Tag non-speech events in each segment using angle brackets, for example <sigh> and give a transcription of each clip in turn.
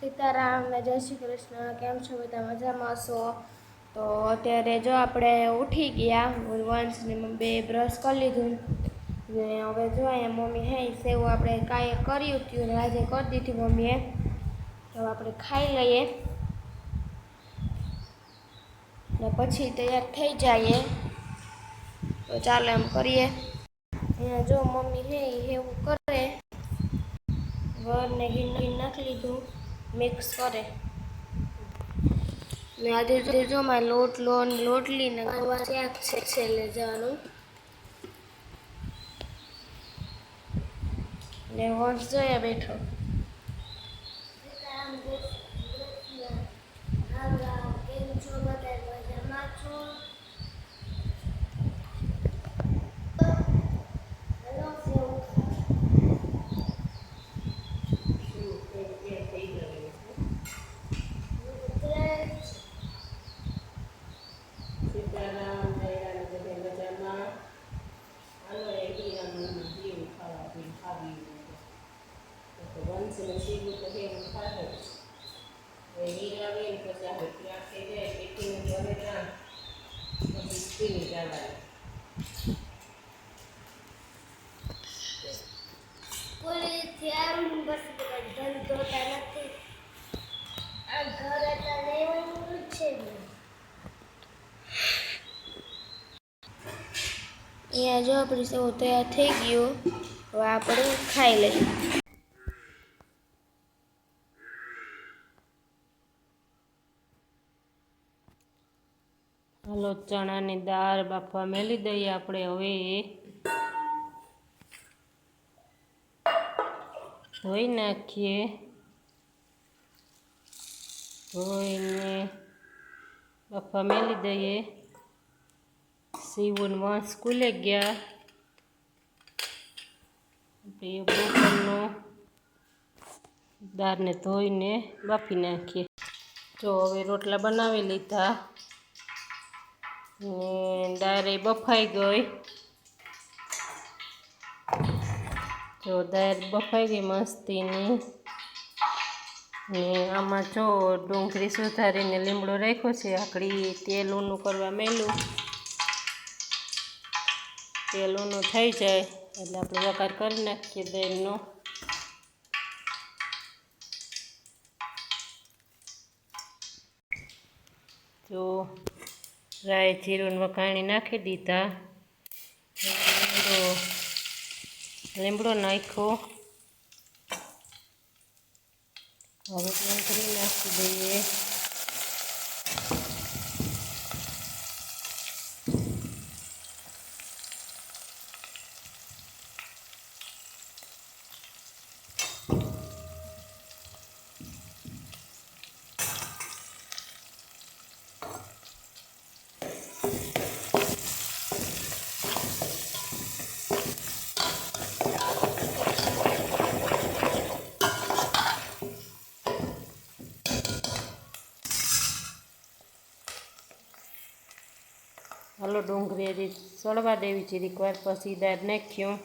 સીતારામ જય શ્રી કૃષ્ણ, કેમ છો બધા? મજામાં છો? તો અત્યારે જો આપણે ઉઠી ગયા વંશ ને બે બ્રશ કરી લીધું. ને હવે જો મમ્મી હે સેવ આપણે કાંઈ કર્યું હતું ને આજે કરી દીધી મમ્મીએ. તો આપણે ખાઈ લઈએ. ને પછી તૈયાર થઈ જઈએ. તો ચાલો એમ કરીએ. અહીંયા જો મમ્મી હે એવું કરે. વરને ગીન નાખી લીધું. મિક્સ કરે. ને જો માં લોટ લોન લોટલી ને ગવા છેલ્લે જવાનું. ને વંશ જોયા બેઠો સીતારામ જયરામ બધે મજામાં હાલો એ હીરાનું જીવ ખાવા પી ખાવી તો વંશને સીવું તો કેવું ખાશે હવે હીરા આવે ને પછી આપણે ત્યાં થઈ જાય પેટીને ઘરે ત્યાં પછી સ્કીની જવાનું સ્કૂલેથી આવીને બસ બધા ધંધોતા નથી આ ઘરે તો રહેવાનું છે અહીંયા જો આપણી સૌ તૈયાર થઈ ગયો હવે આપણે ખાઈ લઈએ હાલો ચણાની દાળ બાફવા મેલી દઈએ આપણે હવે. ધોઈ નાખીએ. ધોઈને બાફવા મેલી દઈએ. સીવન વાંસ સ્કૂલે ગયા. આપણે બપોરનો દાળને ધોઈને બાફી નાખીએ. જો હવે રોટલા બનાવી લીધા. ને દાળ બફાઈ ગઈ. જો દાળ બફાઈ ગઈ મસ્તીની. ને આમાં જો ડુંગળી સુધારીને લીમડો રાખ્યો છે, આકડી તેલ ઊનું કરવા મેલું તેલ ઊનું થઈ જાય, એટલે આપણે વઘાર કરી નાખીએ દાળનો. જો રાય જીરું વઘાણી નાખી દીધા. લીમડો લીમડો નાખ્યો. હવે ડુંગળી નાખી દઈએ હાલો ડુંગળી સળવા દેવી જીરીક વાર પછી દાળ નાખ્યો.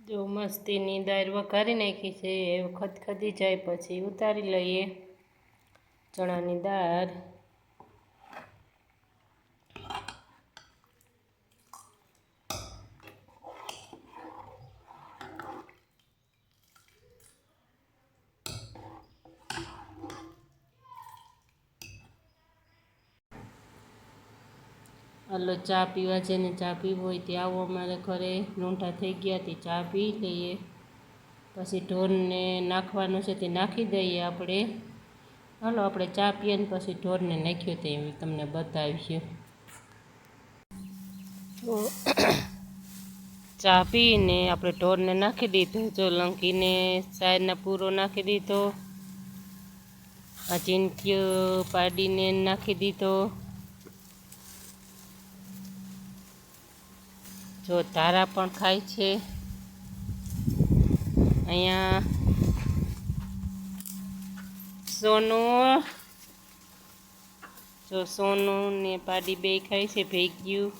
જો મસ્તીની દાળ વઘારી નાખી છે, એ ખદખદી જાય પછી ઉતારી લઈએ ચણાની દાળ. હલો, ચા પીવા જેને ચા પીવો હોય તે આવો અમારે ઘરે. લૂંઠા થઈ ગયા તે ચા પી લઈએ. પછી ઢોરને નાખવાનું છે તે નાખી દઈએ આપણે. હલો, આપણે ચા પીએ ને પછી ઢોરને નાખ્યો તે તમને બતાવીશું તો <coughs> ચા પીને આપણે ઢોરને નાખી દીધો. જો લંકીને સાઈડને પૂરો નાખી દીધો. આ ચીંટીઓ પાડીને નાખી દીધો. જો તારા પણ ખાય છે. અહીંયા સોનું, જો સોનું ને પાડી બે ખાય છે, ભેગ્યું.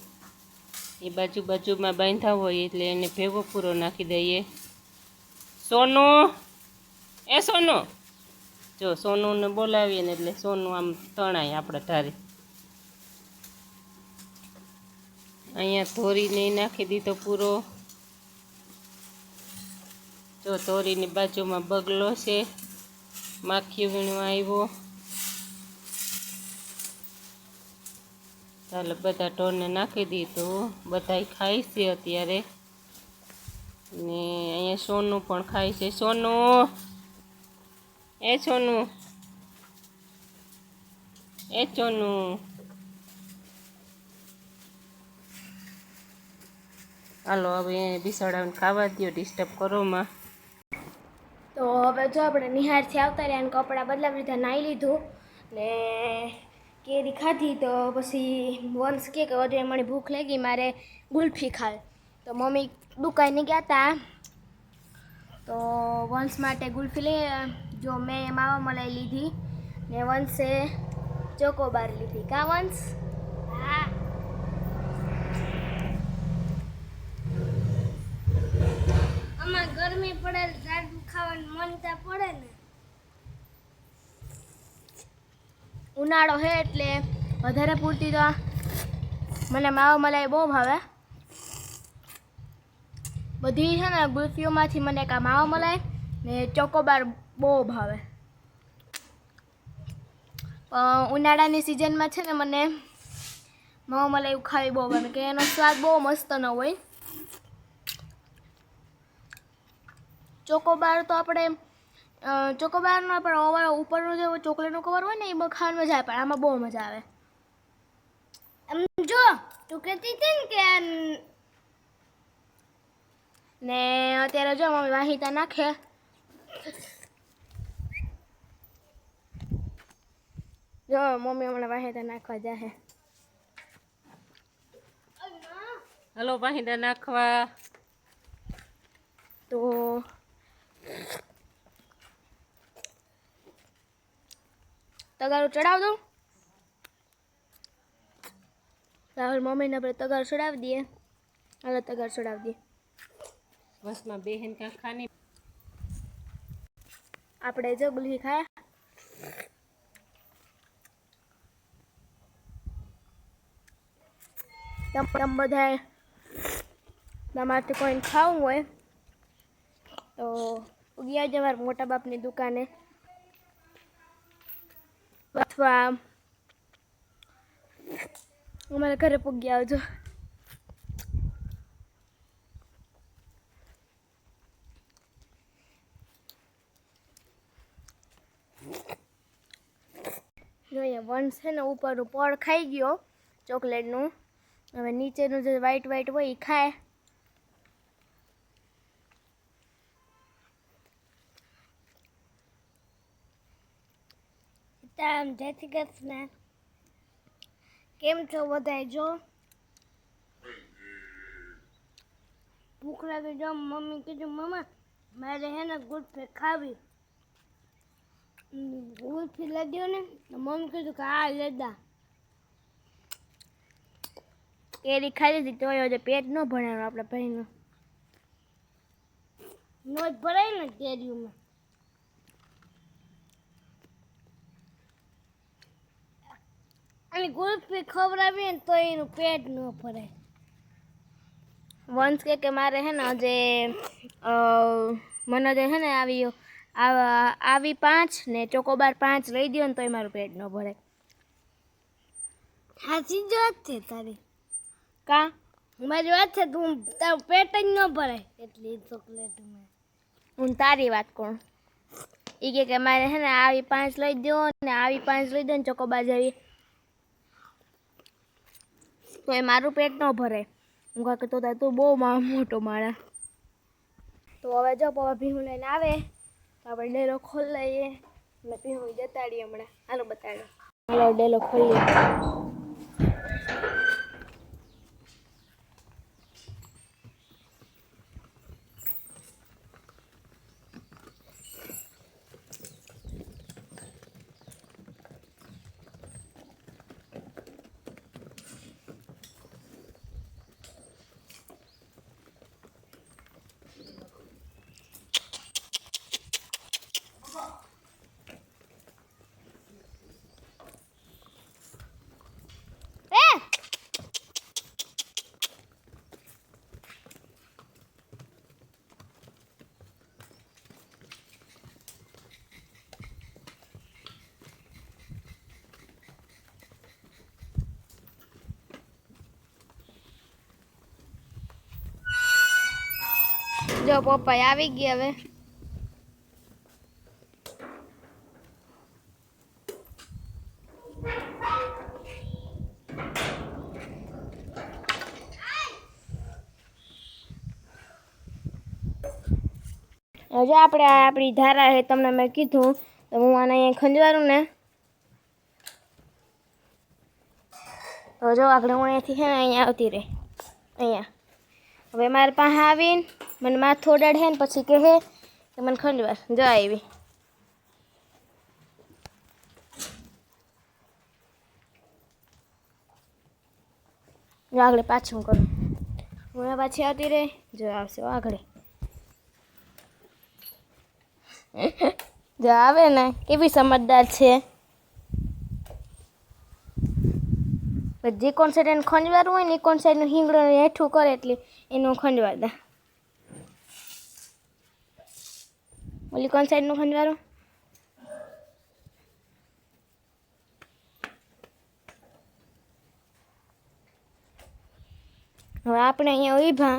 એ બાજુ બાજુમાં બાંધા હોય એટલે એને ભેગો પૂરો નાખી દઈએ. સોનું, એ સોનું. જો સોનુંને બોલાવીએ ને એટલે સોનું આમ તણાય આપણે ધારે. અહીંયા ધોરીને નાખી દીધો પૂરો. જો ધોરીની બાજુમાં બગલો છે, માખી વીણવા આવ્યો. ચાલો બધા ઢોરને નાખી દીધું. બધા ખાય છે અત્યારે. ને અહીંયા સોનું પણ ખાય છે. સોનું! એ સોનું! એ સોનું! હાલો, હવે બિસાડાને ખાવા દો ડિસ્ટર્બ કરો માં. તો હવે જો આપણે નિહારથી આવતા રહ્યા અને કપડાં બદલાવી લીધા નાહી લીધું. ને કેરી ખાધી, તો પછી વંશ કે હજુ મને ભૂખ લાગી, મારે ગુલ્ફી ખાય તો મમ્મી દુકાને ગયા હતા તો વંશ માટે ગુલ્ફી લઈ જો મેં માવા મલાઈ લીધી. ને વંશે ચોકોબાર લીધી. કા વંશ? હા. આમાં ગરમી પડે જાડું ખાવાનું મન ત્યાં પડે ને. ઉનાળો હે એટલે વધારે પૂરતી તો મને માવા મલાઈ બહુ ભાવે. બધી છે ને ગુલ્ફીઓમાંથી મને કાં માવો મલાઈ ને ચોકોબાર બહુ ભાવે. ઉનાળાની સિઝનમાં છે ને મને માવા મલાઈ ખાવી બહુ ગમે કે એનો સ્વાદ બહુ મસ્ત ન હોય. ચોકોબાર તો આપણે ચોકોબારનો પણ ઓવર ઉપરનો જે ચોકલેટનો કવર હોય ને એ બહુ ખાવાની મજા આવે પણ આમાં બહુ મજા આવે. એમ જો તું કહેતી હતી ને કે ને અત્યારે જો મમ્મી વાહિતા નાખે. જો મમ્મી હમણાં વાહિતા નાખવા જાહે. હલો વાહિતા નાખવા. તો તગારું ચડાવ દો રાહુલ મમ્મીને આપણે તગાર ચડાવી દઈએ. હાલો તગાર ચડાવી દઈએ. બસમાં બેહેન કાંઈ ખાની. આપણે જો ગુલકી ખાયા. તમ બધાએ તમારાથી કોઈને ખાવું હોય તો ગયા જવાર મોટા બાપની દુકાને. અથવા અમારા ઘરે પૂગી આવજો. જોઈએ વન છે ને, ઉપરનું પળ ખાઈ ગયો, ચોકલેટનું. હવે નીચેનું જે વ્હાઈટ વ્હાઈટ હોય એ ખાય. સીતારામ જય શ્રી કૃષ્ણ કેમ છો બધા જો ભૂખ લાગે જો મમ્મી કીધું મમ્મા મારે હે ને ગુલફી ખાવી ગુલફી લાગ્યો ને મમ્મી કીધું કે હા લેદા કેરી ખાઈ લીધી તોય હજુ પેટ ન ભણાવ્યું આપણા ભાઈનું નો જ ભરાય ને કેરીઓમાં અને ગુલ્ફી ખવડાવીએ ને તો એનું પેટ ન ભરાય વંશ કે કે મારે હે ને જે મને જે હે ને આવી આવી પાંચ ને ચોકોબાર પાંચ લઈ દો ને તોય મારું પેટ ન ભરે. સાચી જ વાત છે તારી. કા? મારી વાત છે તું તારું પેટ જ ન ભરાય એટલી ચોકલેટમાં હું તારી વાત કરું એ કે કે મારે હે ને આવી પાંચ લઈ દો ને આવી પાંચ લઈ દો ને ચોકોબાર જેવી. તો એ મારું પેટ ન ભરે હું કાંઈ કહેતો હતા તું બહુ મોટો માળા તો હવે જો પપ્પા ભીહું લઈને આવે, તો આપણે ડેલો ખોલી લઈએ. અને ભીહું જતાડીએ હમણાં. હાલો બતાડો. ડેલો ખોલીએ જો પપ્પા આવી ગયા હવે. હજુ આપણે આપણી ધારા છે તમને મેં કીધું, તો હું આને અહીંયા ખંજવારું ને. તો જો આપણે હું અહીંયાથી છે ને, અહીંયા આવતી રહે. અહીંયા. હવે મારે પાસે આવીને મને માથું ઓડાડે ને પછી કહે કે મને ખંજવાર જો આવી. જો આગળ પાછું કરું. હું પાછી આવતી રહે, જો આવશે આગળ. જો આવે ને, કેવી સમજદાર છે. જે કોણ સાઈડ એને ખંજવારવું હોય ને, એ કોણ સાઈડનું હિંગળો હેઠું કરે એટલે એનું ખંજવાર દે. ઓલી કોણ સાઈડનું ખંજવારો? હવે આપણે અહીંયા ઊભા.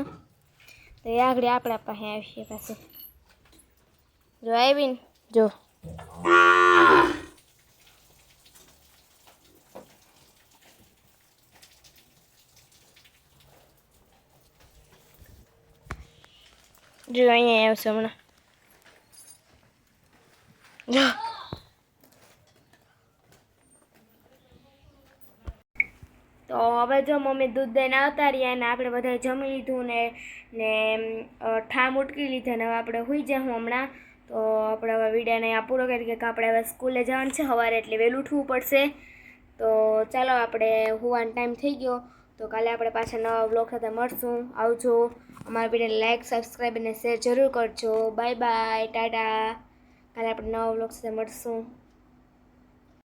તો એ આગળ આપણા પાસે આવશે પાસે જો આવીને, જો. જો અહીંયા આવશે હમણાં જો તો હવે જો મમ્મી દૂધ દઈને આવતા રહ્યા ને આપણે બધાએ જમી લીધું ને ને ઠામ ઉટકી લીધા ને હવે આપણે હોઈ જાઉં હમણાં. તો આપણે હવે વિડીયોને અહીંયા પૂરો કરી કે આપણે હવે સ્કૂલે જવાનું છે, સવારે એટલે વહેલું ઉઠવું પડશે. તો ચાલો આપણે હોવાનો ટાઈમ થઈ ગયો. તો કાલે આપણે પાછા નવા બ્લોગ સાથે મળશું. આવજો. અમારા વિડીયોને લાઇક સબસ્ક્રાઈબ અને શેર જરૂર કરજો. Bye bye, tata. કાલે આપણે નવા બ્લોગ સાથે મળશું.